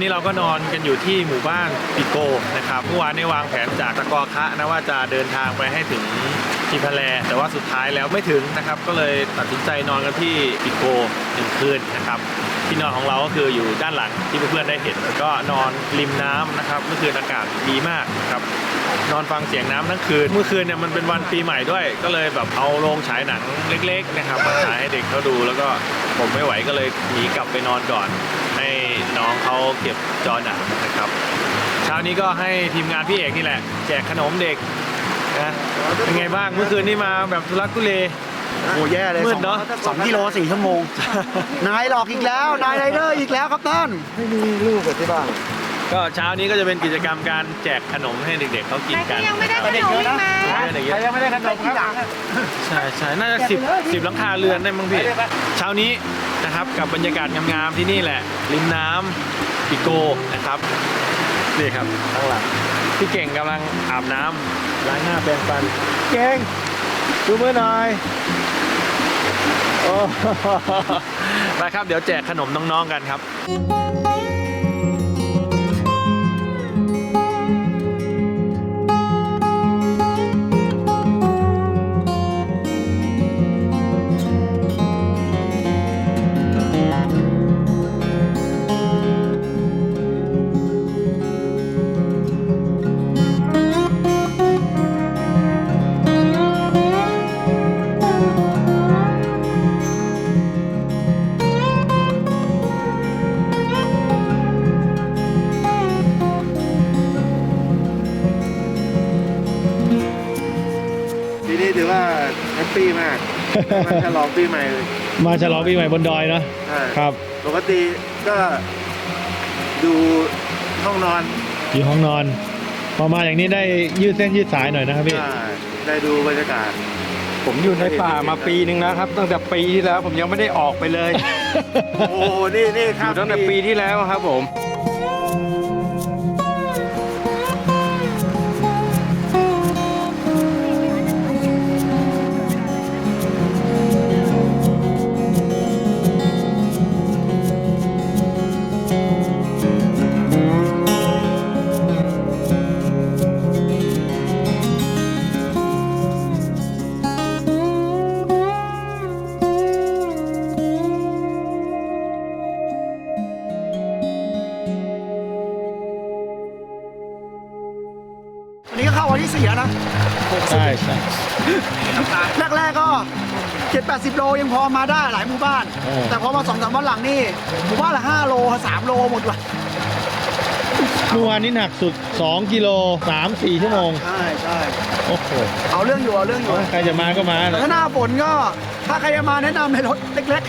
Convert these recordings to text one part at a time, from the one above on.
นนี้เราก็นอนกันอยู่ที่หมู่บ้านปิโกนะครับเมื่อวานนี้วางแผนจากตะกอคะนะว่าจะเดินทางไปให้ถึงทีพะแลแต่ว่าสุดท้ายแล้วไม่ถึงนะครับ ก็เลยตัดสินใจนอนกันที่ปิโกหนึ่งคืนนะครับที่นอนของเราก็คืออยู่ด้านหลังที่เพื่อนๆได้เห็นแล้วก็นอนริมน้ำนะครับเมื่อคืนอากาศดีมากนะครับนอนฟังเสียงน้ำทั้งคืน เมื่อคืนเนี่ยมันเป็นวันปีใหม่ด้วย ก็เลยแบบเอาโรงฉายหนังเล็ก ๆ นะครับมาฉายให้เด็กเขาดู แล้วก็ผมไม่ไหวก็เลยหนีกลับไปนอนก่อน น้องเขาเก็บจอหนังนะครับ เช้านี้ก็ให้ทีมงานพี่เอกนี่แหละ แจกขนมเด็กนะเป็นไงบ้างเมื่อคืนนี้มาแบบทุลักทุเล โอ้แย่เลยมืดเนอะ สองกิโลสี่ชั่วโมง นายหลอกอีกแล้ว นายไรเดอร์อีกแล้วครับท่าน ไม่มีลูกกับที่บ้าน ก็เช้านี้ก็จะเป็นกิจกรรมการแจกขนมให้เด็กๆเขากินแต่กัก็นยังไม่ได้ขนมอีกไหมให้เด็กเยใครอะยังไม่ได้ขนมครับใช่ใช่น่าจะสิบสิบหลังคาเรือนได้มั้งพี่เช้านี้นะครับกับบรรยากาศงามๆที่นี่แหละ ริมน้ำปิโกนะครับนี่ครับข้างหลังพี่เก่งกำลังอาบน้ำล้างหน้าแปรงฟัน เก่งดูมือหน่อยโอ้ไปครับเดี๋ยวแจกขนมน้องๆกันครับ มากมันฉลองปีใหม่เลยมาฉลองปีใหม่บนดอยเนาะใช่ครับปกติก็ดูห้องนอนอยู่ห้องนอน พอมาอย่างนี้ได้ยืดเส้นยืดสายหน่อยนะครับพี่ใช่ได้ดูบรรยากาศ ผมอยู่ในป่ามาปีหนึ่งแล้วครับ ตั้งแต่ปีที่แล้วผมยังไม่ได้ออกไปเลย โอ้โหนี่นี่อครับยู่ตั้งแต่ปีที่แล้วครับผม 80 โลยังพอมาได้หลายหมู่บ้านแต่พอมาสองสามวันหลังนี่หมู่บ้านละห้าโลสามโลหมดว่ะเมื่อวานนี้หนักสุด 2 กิโล 3 4 ชั่วโมง ใช่ใช่โอ้โหเอาเรื่องอยู่เอาเรื่องอยู่ใครจะมาก็มาแนะถ้าหน้าฝนก็ถ้าใครจะมาแนะนำให้รถเล็ก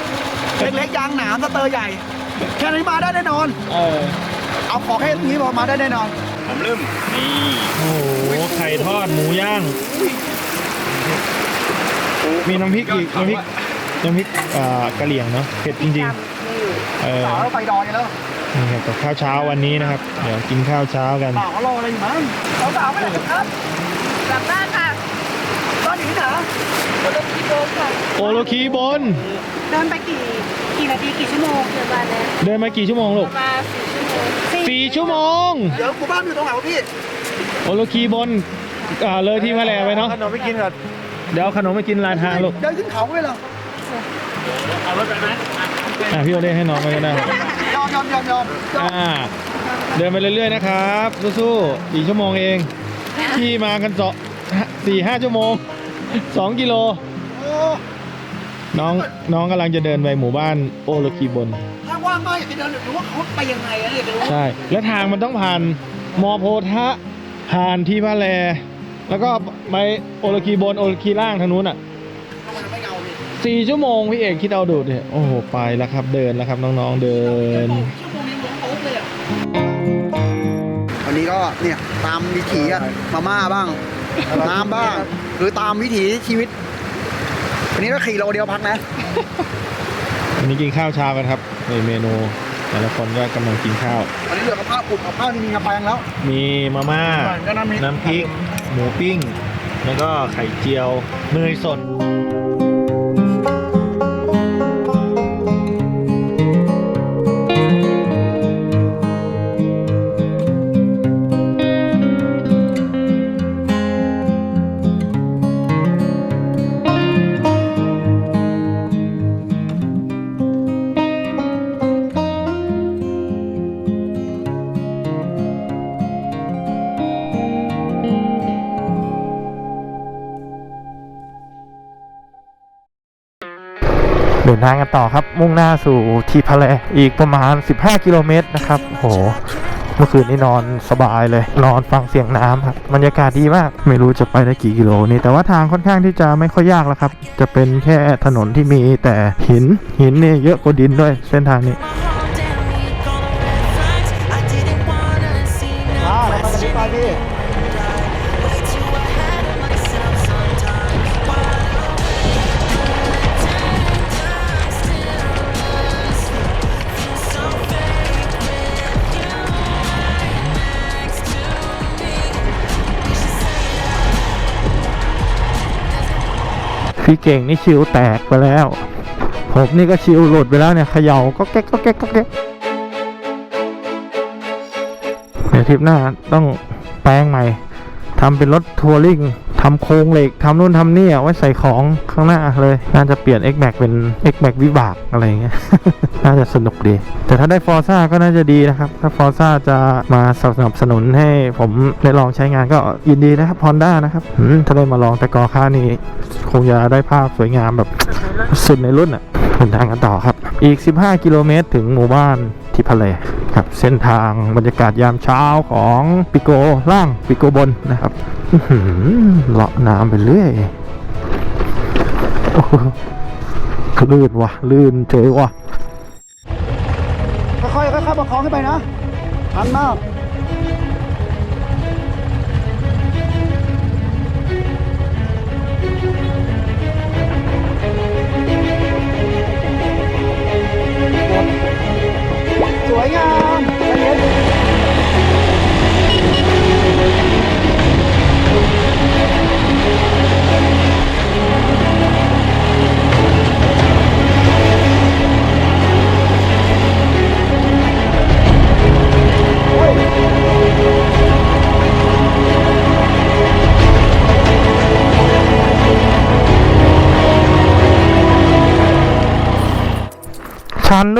ๆ เล็กๆยางหนามสเตอร์ใหญ่ แค่นี้มาได้แน่นอน เออเอาขอแค่นี้พอมาได้แน่นอน ผมลืมนี่ โอ้โห ไข่ทอดหมูย่าง มีน้ำพริกอีกน้ำพริกน้ำพริกอ่ากะเหรี่ยงเนาะเผ็ดจริงๆเออสาวเราไปดอยกันแล้วนี่ครับกับข้าวเช้าวันนี้นะครับ เดี๋ยวกินข้าวเช้ากันสาวเขารออะไรอยู่มั้งสาวสาวๆไม่ได้ครับกลับบ้านค่ะบ้านอยู่ที่ไหนคนละกี่โมงค่ะโอโลคีบน เดินไปกี่กี่นาทีกี่ชั่วโมงเดินมาแล้วเดินมากี่ชั่วโมงลูปกระมาณสี่ชั่วโมงสี่ชั่วโมง เดี๋ยวกูบ้านอยู่ตรงไหนวะพี่ โอโลคีบนอ่าเลยที่พะแลไปเนาะขนมไปกินก่อน เดี๋ยวเอาขนมไปกินลานทางลูกเดินขึ้นเขาไปเหรออะพี่โอเล่ให้น้องไปก็ได้ยอมยอมยอมยอมยอมอ่าเดินไปเรื่อยๆนะครับสู้ๆสี่ชั่วโมงเองที่มากันสองสี่ห้าชั่วโมงสองกิโลโอ้น้องน้องกำลังจะเดินไปหมู่บ้านโอโลคีบนถ้าว่างมากอยากจะเดินหรือว่าเขาไปยังไงอะอยากจะรู้ใช่ และทางมันต้องผ่านมอโพธะผ่านที่พะแล แล้วก็ไปโอโลคีบนโอโลคีล่างทางนู้นอะมันไม่เงาเลยสี่ชั่วโมงพี่เอกคิดเอาดูดิโอ้โหไปแล้วครับเดินแล้วครับน้องๆเดินชั่วโมงนี้หลงโต๊ะเลยอะวันนี้ก็เนี่ยตามวิถีอะมาม่าบ้างน้ำบ้าง หรือตามวิถีชีวิต วันนี้ก็ขี่โลเดียวพักนะ วันนี้กินข้าวเช้ากันครับในเมนู แต่ละคนก็กำลังกินข้าววันนี้เหลือกับข้าวกลุ่มกับข้าวนี่มีกระแปงแล้ว มีมาม่า ก็น้ำพริกน้ำพริกหมูปิ้ง แล้วก็ไข่เจียวเนยสด นทางกันต่อครับ มุ่งหน้าสู่ทีพะเลอีกประมาณ 15 กิโลเมตรนะครับโอ้โหเมื่อคืนนี้นอนสบายเลย นอนฟังเสียงน้ำครับบรรยากาศดีมาก ไม่รู้จะไปได้กี่กิโลนี่แต่ว่าทางค่อนข้างที่จะไม่ค่อยยากแล้วครับ จะเป็นแค่ถนนที่มีแต่หินหินนี่เยอะกว่าดินด้วยเส้นทางนี้ พี่เก่งนี่ชิวแตกไปแล้ว ผมนี่ก็ชิวหลุดไปแล้วเนี่ยเขย่าก็แก๊กก็แก๊กก็แก๊กเดี๋ยวทริปหน้าต้องแปลงใหม่ทำเป็นรถทัวริง ทำโครงเหล็กทำนู่นทำนี่เอาไว้ใส่ของข้างหน้าเลย น่าจะเปลี่ยน X Max เป็น X Max วิบากอะไรเงี้ย น่าจะสนุกดี แต่ถ้าได้ฟอร์ซ่าก็น่าจะดีนะครับ ถ้าฟอร์ซ่าจะมาสนับสนุนให้ผมได้ลองใช้งานก็ยินดีนะครับ Honda นะครับถ้าได้มาลองแต่กอค่านี่คงจะได้ภาพสวยงามแบบสุดในรุ่นอะเดินทางกันต่อครับ อีก 15 กิโลเมตรถึงหมู่บ้าน ทิพะเลครับเส้นทางบรรยากาศยามเช้าของปิโกล่างปิโกบนนะครับอื้อหือเลาะน้ำไปเรื่อยลื่นว่ะลื่นเฉยว่ะค่อยๆค่อยๆประคองขึ้นไปนะทันมาก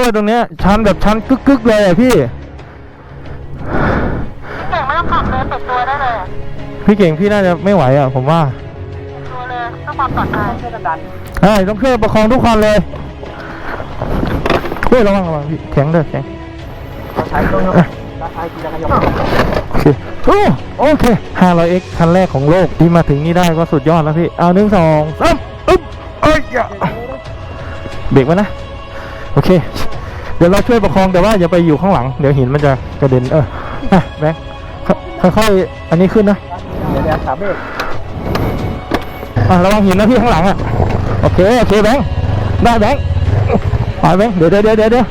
ด้วยตรงเนี้ยชันแบบชันกึกๆเลยอะพี่เก่งไม่ต้องขับเลยติดตัวได้เลยพี่เก่งพี่น่าจะไม่ไหวอะผมว่าตัวเลยต้องความปลอดภัยช่วยกันดันใช่ต้องช่วยประคองทุกคนเลยเฮ้ยระวังระวังพี่แข็งเด้อแข็งใช้ต้องยกใช้กีฬายกโอเคโอ้โอเค 500x คันแรกของโลกที่มาถึงนี่ได้ก็สุดยอดแล้วพี่เอาหนึ่งสองสามอึ๊บเอ้ยอย่าเบรกไว้นะ โอเค เดี๋ยวเราช่วยประคองแต่ว่าอย่าไปอยู่ข้างหลัง เดี๋ยวหินมันจะกระเด็นเอออะแบงค์ค่อยๆอันนี้ขึ้นนะเดี๋ยวเดี๋ยวสามเบรอะระวังหินนะพี่ข้างหลังอะโอเคโอเคแบงค์ได้แบงค์ไปแบงค์เดี๋ยวเดี๋ยวเดี๋ยวเดี๋ยว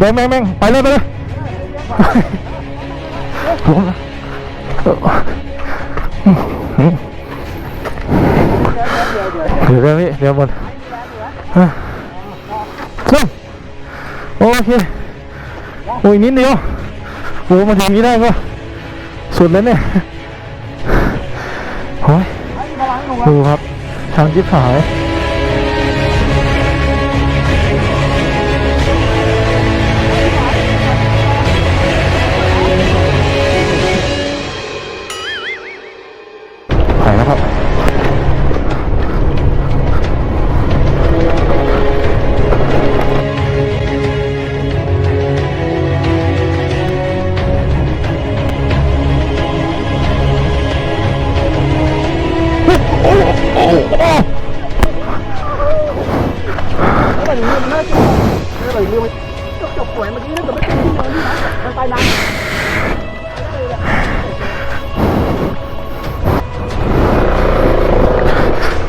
แบงค์แบงค์แบงค์ไปเลยไปเลยผมนะ เดี๋ยวเรามีเดี๋ยวหมดอะขึ้นโอเคโอ้ยนิดเดียวโอ้มาถึงนี้ได้ก็สุดแล้วเนี่ยโอ้ยดูครับทางจิ๊บหาย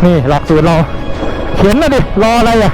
นี่หลักสูตรเราเขียนนะดิรออะไรอะ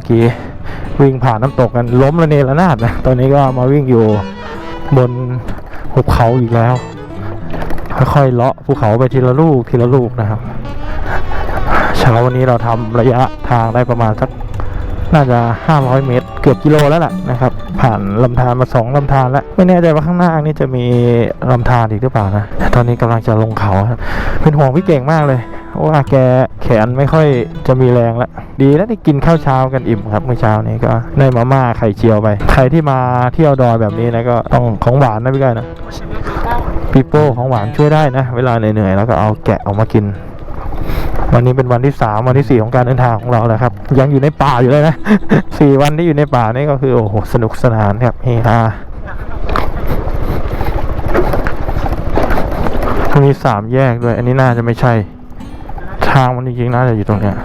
เมื่อกี้วิ่งผ่านน้ำตกกันล้มระเนระนาดนะตอนนี้ก็มาวิ่งอยู่บนหุบเขาอีกแล้วค่อยๆเลาะภูเขาไปทีละลูกทีละลูกนะครับ เช้าวันนี้เราทำระยะทางได้ประมาณสักน่าจะ 500 เมตร เกือบกิโลแล้วล่ะนะครับ ผ่านลำธารมาสองลำธารแล้ว ไม่แน่ใจว่าข้างหน้านี่จะมีลำธารอีกหรือเปล่านะ ตอนนี้กำลังจะลงเขาครับเป็นห่วงพี่เก่งมากเลย ว่าแกแขนไม่ค่อยจะมีแรงแล้วดีแล้วได้กินข้าวเช้ากันอิ่มครับเมื่อเช้านี้ก็ได้มาม่าไข่เจียวไป ใครที่มาเที่ยวดอยแบบนี้นะก็ต้องของหวานนะพี่ก้อยนะปีโป้ของหวานช่วยได้นะ เวลาเหนื่อยๆแล้วก็เอาแกะออกมากิน วันนี้เป็นวันที่สามวันที่สี่ของการเดินทางของเราแล้วครับ ยังอยู่ในป่าอยู่เลยนะสี่วันที่อยู่ในป่านี่ก็คือโอ้โหสนุกสนานครับเฮฮามีสามแยกด้วย อันนี้น่าจะไม่ใช่ ทางมันจริงๆน่าจะอยู่ตรงเนี้ย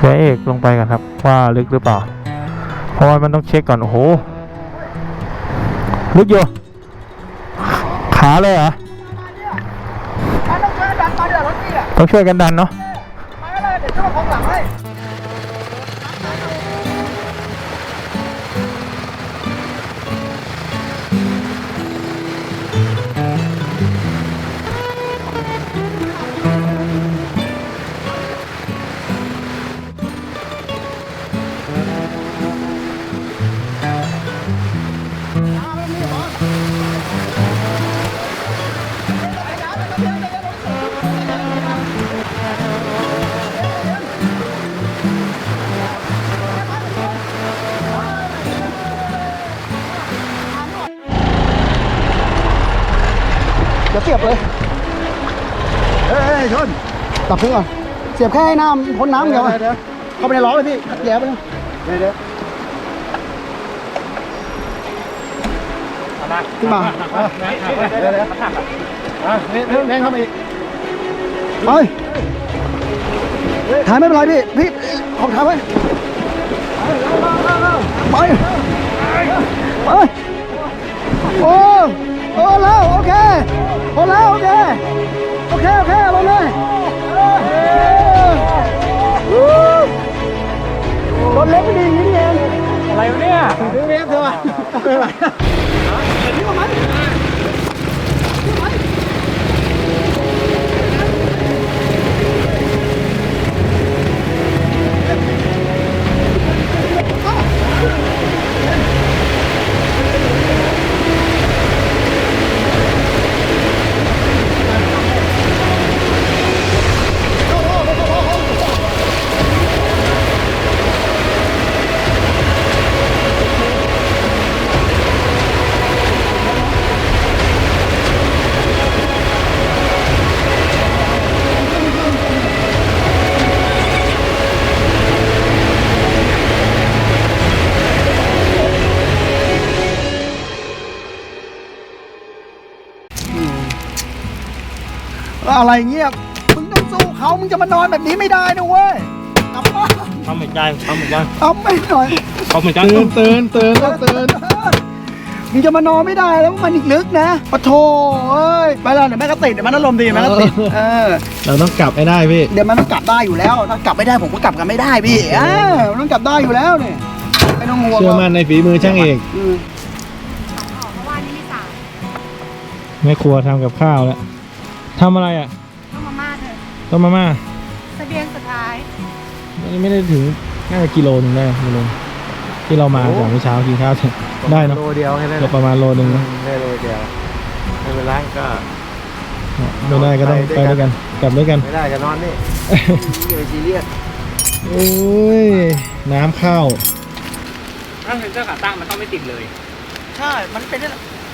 แวเอกลงไปกันครับ ว่าลึกหรือเปล่า เพราะว่ามันต้องเช็คก่อน โอ้โห ลึกอยู่ขาเลยเหรอ ต้องช่วยกันดันเนาะ ดี๋ยวเสียบเลย เฮ้ยชนดับเครื่องก่อนเสียบแค่ให้น้ำพ้นน้ำเดียวอะเดี๋ยวเข้าไปในล้อเลยพี่แย่ไปเลยเดี๋ยวเดี๋ยวขึ้นมาเดี๋ยวเดี๋ยวอะนี่เร่งเข้ามาอีกไปถ่ายไม่เป็นไรพี่พี่ขอบถ่ายไว้ไปไปโอ้โอ้แล้วโอเค พอแล้วโอเค โอเค โอเคลงเลยรถเล็กไม่ดีอย่างนี้นี่เองอะไรวะเนี่ยถึงเวฟเถอะไม่ไหว อะไรเงี้ยมึงต้องสู้เขามึงจะมานอนแบบนี้ไม่ได้นะเว้ยกลับบ้านทำเหมือนกันทำเหมือนกันเอาไม่หน่อยทำเหมือนกันตื่นตื่นตื่นต้องตื่นมึงจะมานอนไม่ได้แล้วมันอีกลึกนะปะโถเอ้ยไปแล้วเดี๋ยวแม่ก็ติดเดี๋ยวมันอารมณ์ดีแม่ก็ติดเออเราต้องกลับให้ได้พี่เดี๋ยวมันต้องกลับได้อยู่แล้วถ้ากลับไม่ได้ผมก็กลับกันไม่ได้พี่อ่ามันต้องกลับได้อยู่แล้วนี่ไม่ต้องห่วงเชื่อมั่นในฝีมือช่างเอกอืมเพราะว่านี่มีสามแม่ครัวทำกับข้าวแล้ว ทำอะไรอะต้องมาม่าเถอะต้มมาม่าเสบียงสุดท้ายไม่ไม่ได้ถึงน่าจะกิโลหนึงได้ไม่รู้ที่เรามาจากเมื่อเช้ากินข้าวเสร็จได้เนาะโลเดียวแค่นั้นเกือบประมาณโลหนึงนะได้โลเดียวไม่เป็นไรก็ไม่ได้ก็ต้องไปด้วยกันกลับด้วยกัน ไม่ได้ก็นอนนี่อย่าไปซีเรียสโอ้ยน้ำเข้าถ้าเซ็นเซอร์ขาตั้งมันต้องไม่ติดเลย ใช่ มันเป็นได้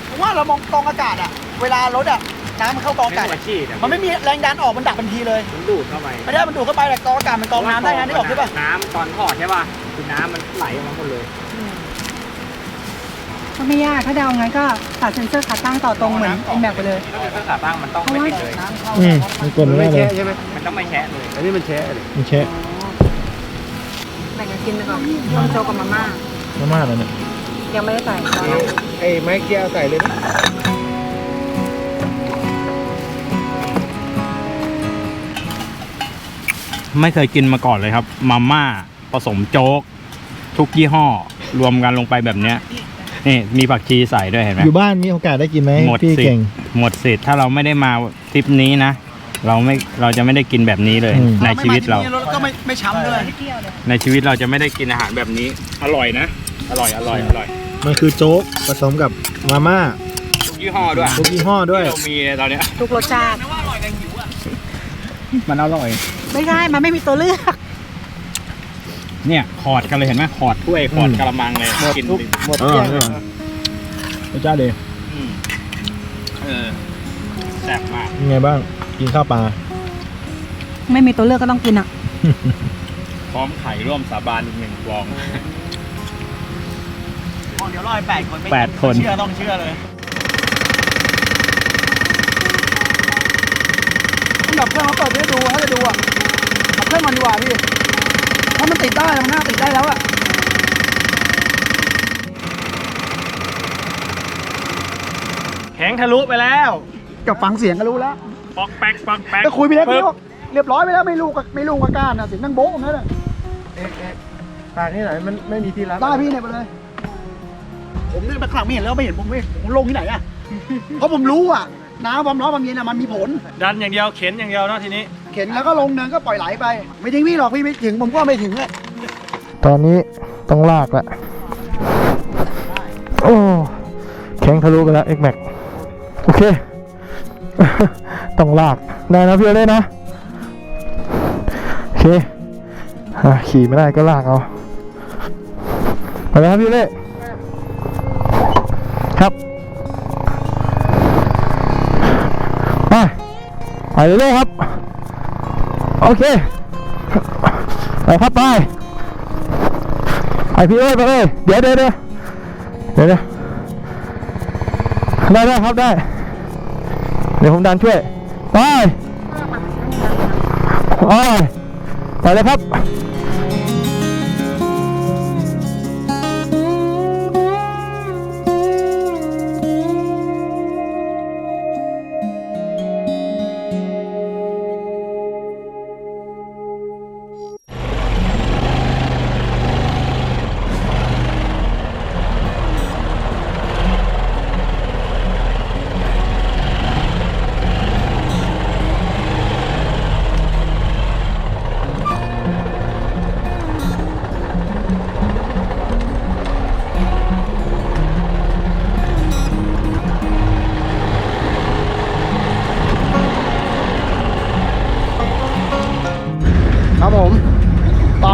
ผมว่าเรามองกองอากาศอะเวลารถอะ น้ำมันเข้ากองไม่อากาศหัวอะฉีดอะมันไม่มีแรงดันออกมันดับทันทีเลยมันดูดเข้าไปไม่ได้มันดูดเข้าไปแต่กองอากาศมันกองน้ำได้นะนี่ออกใช่ปะน้ำตอนถอดใช่ป่ะคือน้ำมันไหลออกมาหมดเลยก็ไม่ยากถ้าเดางั้นก็ตัดเซ็นเซอร์ขาตั้งต่อตรงเหมือนไอแม็กไปเลยถ้าเซ็นเซอร์ขาตั้งมันต้องไม่ติดเลยอืมมันกลนมันไม่ไม่ได้เลแช่ยใช่ไหมมันต้องไม่แชะเลยอันนี้มันแช่เลยมันแช่แบ่งกันกินไปก่อนต้มโจ๊กกับมาม่ามาม่าแล้วเนี่ยยังไม่ได้ใส่ตอนนี้ไอ้ไม้เกียร์ใส่เลยไหม ไม่เคยกินมาก่อนเลยครับมาม่าผสมโจ๊ก ทุกยี่ห้อ รวมกันลงไปแบบเนี้ยนี่มีผักชีใส่ด้วยเห็นไหมอยู่บ้านมีโอกาสได้กินไหมหมดพี่สิทเก่ง ธิ์หมดสิทธิ์ถ้าเราไม่ได้มาทริปนี้นะ เราไม่เราจะไม่ได้กินแบบนี้เลยอืม ในชีวิตเรา ไม่มที่นี่ก็ไม่ไม่ช้ำด้วย ในชีวิตเราจะไม่ได้กินอาหารแบบนี้ อร่อยนะ อร่อยอร่อยอร่อยมันคือโจ๊กผสมกับมาม่าทุกยี่ห้อด้วยทุกยี่ห้อด้วย ที่เรามีตอนเนี้ยทุกรสชาติมันอร่อย ไม่ใช่มันไม่มีตัวเลือก เนี่ยขอดกันเลยเห็นไหมขอดถ้วยขอดอืมกระมังเลยกินทุกหมดเอเกลี้อยงเออรสชาติดีอืมเออแซ่บมากยังไงบ้าง กินข้าวปลา ไม่มีตัวเลือกก็ต้องกินอะ พร้อมไข่ร่วมสาบานอีกหนึ่งฟอง เดี๋ยวรอยแปดคนไม่แปดคน เชื่อต้องเชื่อเลย ดับเครื่องมาเปิดให้ดูถ้าจะดูอะดับเครื่องมันดีกว่าพี่ถ้ามันติดได้มันน่าติดได้แล้วอะแข็งทะลุไปแล้วกับฟังเสียงก็รู้แล้วปอกแป๊กปอกแป๊กก็คุยไปแล้วพี่บอกเรียบร้อยไปแล้วไม่รู้กับไม่รู้กับการนะเสียงนั่งโบ๊ะนั่นแหละเอ๊ะเอ๊ะปากนี่ไหนมันไม่มีที่รับได้พี่เนี่ยไปเลย ผมเนี่ยไปข้างหลังไม่เห็นแล้วไม่เห็นผมไม่ผมลงที่ไหนอะ เพราะผมรู้อะ น้ำความร้อนความเย็นอะมันมีผล ดันอย่างเดียวเข็นอย่างเดียวเนาะทีนี้ เข็นแล้วก็ลงเนินก็ปล่อยไหลไป ไม่ถึงพี่หรอกพี่ไม่ถึงผมก็ไม่ถึงเลยตอนนี้ต้องลากละโอ้แข็งทะลุไปแล้ว X Max โอเค ต้องลากได้นะพี่เล่นะ โอเคอะขี่ไม่ได้ก็ลากเอา ไปแล้วครับพี่เล่ ไปเรื่อยครับ โอเค ไปครับไปไอพี่เอ้ยไปเลยเดี๋ยวเดี๋ยวเดี๋ยวเดี๋ยวเดี๋ยวได้ได้ครับได้ เดี๋ยวผมดันช่วย ไป ไปไปเลยครับ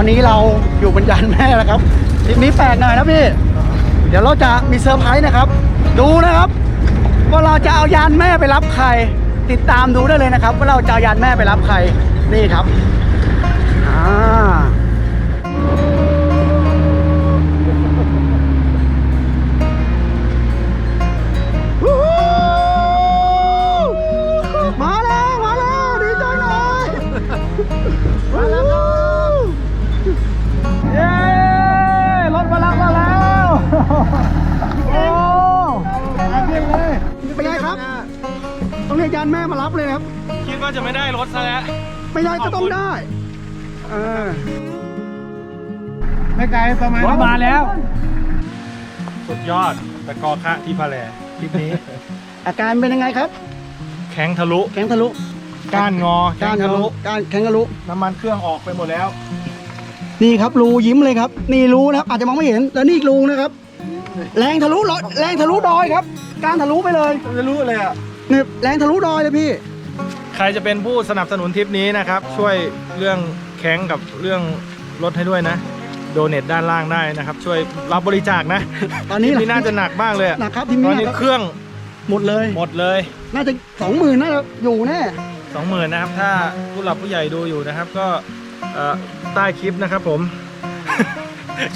ตอนนี้เราอยู่บนยานแม่แล้วครับทริปนี้แปลกหน่อยนะพี่ เดี๋ยวเราจะมีเซอร์ไพรส์นะครับ ดูนะครับว่าเราจะเอายานแม่ไปรับใคร ติดตามดูได้เลยนะครับ ว่าเราจะเอายานแม่ไปรับใครนี่ครับอ่า จะไม่ได้รถซะแล้ว ไม่ได้ก็ต้องได้เออไม่ไกลประมาณรถมาแล้ว สุดยอดตะกอคะที่พะแลคลิปนี้ อาการเป็นยังไงครับ แข็งทะลุแข็งทะลุก้านงอแข็ก้างนทะลุก้านแข็งทะลุน้ำมันเครื่องออกไปหมดแล้ว นี่ครับรูยิ้มเลยครับ นี่รูนะครับอาจจะมองไม่เห็นแล้วนี่อีกรูนะครับ แรงทะลุรถแรงทะลุดอยครับ การทะลุไปเลยจะรู้เลยอะนี่แรงทะลุดอยเลยพี่ ใครจะเป็นผู้สนับสนุนทริปนี้นะครับ ช่วยเรื่องแข้งกับเรื่องรถให้ด้วยนะ โดเนทด้านล่างได้นะครับ ช่วยรับบริจาคนะตอนนี้ทริปนี้น่าจะหนักมากเลยอะนะครับทีมตนี้อนนี้นะครับเครื่องหมดเลย หมดเลยน่าจะสองหมื่นน่าจะอยู่แน่สองหมื่นนะครับ ถ้าผู้หลักผู้ใหญ่ดูอยู่นะครับ ก็เอ่อใต้คลิปนะครับผม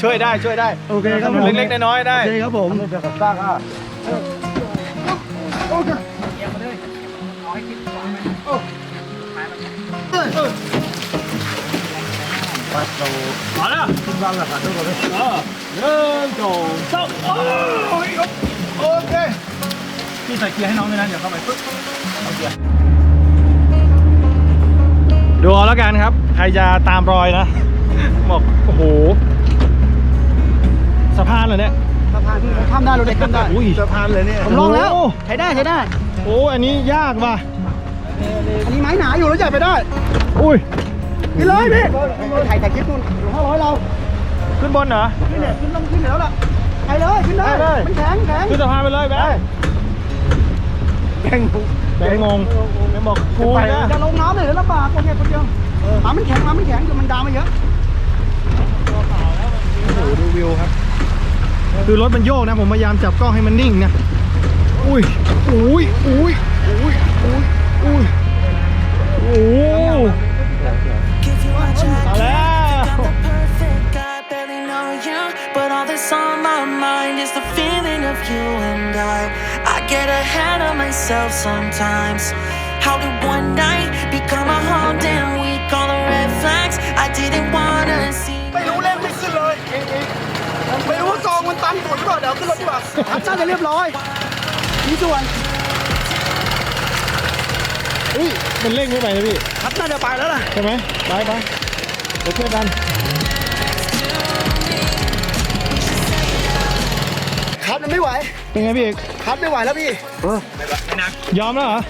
ช่วยได้ช่วยได้โอเคครับสผนุมนเล็กๆน้อยๆได้ โอเคครับผมไม่เจอกับซากอะโอเค มาแล้วคิดว่าแบบนั้นทุกคนเลยเออหนึ่งสองสามโอ้ยโอเคพี่ใส่เกียร์ให้น้องด้วยนะเดี๋ยวเข้าไปปึ๊บเอาเกียร์ดูเอาแล้วกันครับ ใครจะตามรอยนะบอกโอ้โหสะพานเหรอเนี่ยสะพานที่ผมข้ามได้รถเด็กข้ามได้อุ้ยสะพานเลยเนี่ยผมลองแล้วโอ้ใช้ได้ใช้ได้โอ้อันนี้ยากว่ะ อันนี้ไม้หนาอยู่แล้วใหญ่ไปได้อุ้ยขึ้นเลยพี่ถ่ายถ่ายคลิปนู่นห้าร้อยเราขึ้นบนเหรอขึ้นเนี่ยขึ้นต้องขึ้นแล้วล่ะไปเลยขึ้นได้ได้เลยมันแข็งแข็งขึ้นสะพานไปเลยแบงค์แบงค์แบงค์งงแบงค์บอกกูนะจะลงน้ำเลยเดี๋ยวลำบากคนเดียวคนเดียวน้ำมันแข็งน้ำมันแข็งเดี๋ยวมันดาวมาเยอะโอ้โหดูวิวครับ คือรถมันโยกนะผมพยายามจับกล้องให้มันนิ่งนะอุ้ยอุ้ยอุ้ยอุ้ยอุ้ย อุ้ย โอ้โห Give you a jacket, Hello. think I'm the perfect guy, barely know you. But all that's on my mind is the feeling of you and I. I get ahead of myself sometimes. How did one night become a whole damn week? All the red flags I didn't wanna see. ไม่รู้เล่นไม่ขึ้นเลยไม่รู้ว่ากองมันตันฝนก่อนเดี๋ยวขึ้นรถดีกว่าทับน่าจะเรียบร้อยมีส่วน อุ้ยมันเร่งไม่ไปนะพี่ทับน่าจะไปแล้วล่ะ ใช่ไหมไปไปโอเคกันคัดมันไม่ไหว เป็นไงพี่เอกคัดไม่ไหวแล้วพี่ยอมแล้วเหรอ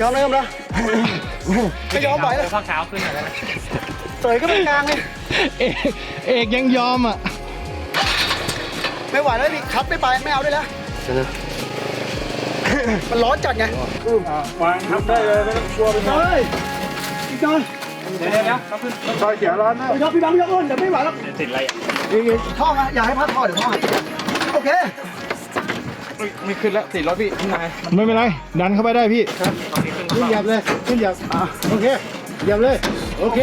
ยอมแล้วยอมแล้วไม่ยอมไหวแล้วพักเท้าขึ้นหน่อยได้ไหมเสยก็เป็นกลางเลยเอกเอกยังยอมอะไม่ไหวแล้วพี่คัดไม่ไปไม่เอาด้วยแล้ว มันร้อนจัดไงวางทับได้เลยไม่ต้องกลัวไปหน่อยเฮ้ยอีกหน่อยซอยเขียวร้อนนะพี่ยกพี่บังยกอ้นเดี๋ยวไม่ไหวแล้วติดอะไรอะอีกๆท่อนะอย่าให้พัดท่อเดี๋ยวท่อหายโอเคไม่ขึ้นแล้วติดรถพี่ข้างในไม่เป็นไรดันเข้าไปได้พี่ขึ้นเหยับเลยขึ้นเหยับอะโอเคเหยับเลยโอเค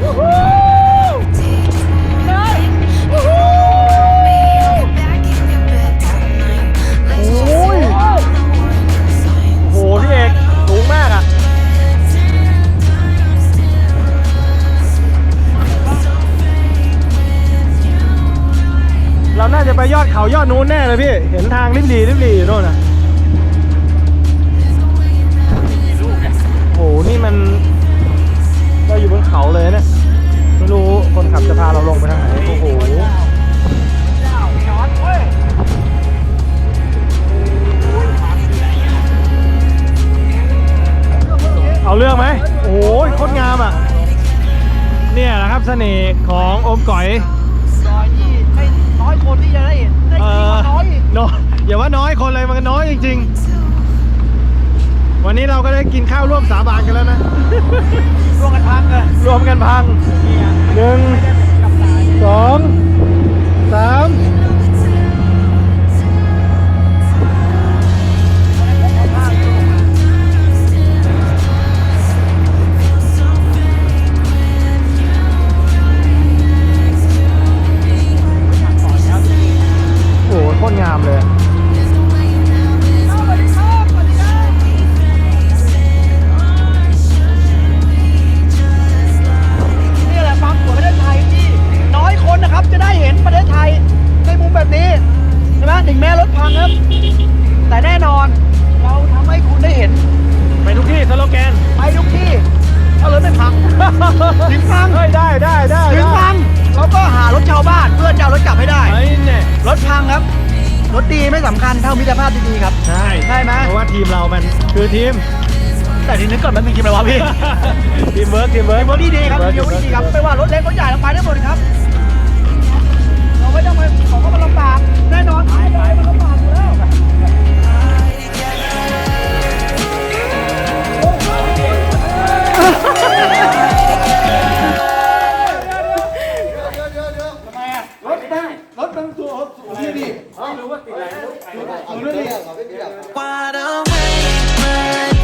โนู้นแน่เลยพี่ เห็นทางริบหรีริบหรี่โน่นนะ ก็ได้กินข้าวร่วมสาบานกันแล้วนะ ร่วมกันพังเลยรวมกันพั รถดีไม่สำคัญเท่ามิตรภาพดีๆครับ ใช่ใช่ไหม เพราะว่าทีมเรามันคือทีม แต่ทีนึกก่อนมันมีกี่แบบวะพี่ทีมเวิร์กทีมเวิร์ก ทีมรถดีๆครับทีมรถดีๆครับไม่ว่ารถเล็กรถใหญ่เราไปได้หมดครับเราไม่ต้องไปของก็มันลำบากแน่นอนไปไปมันลำบากอยู่แล้ว Para mim, mas...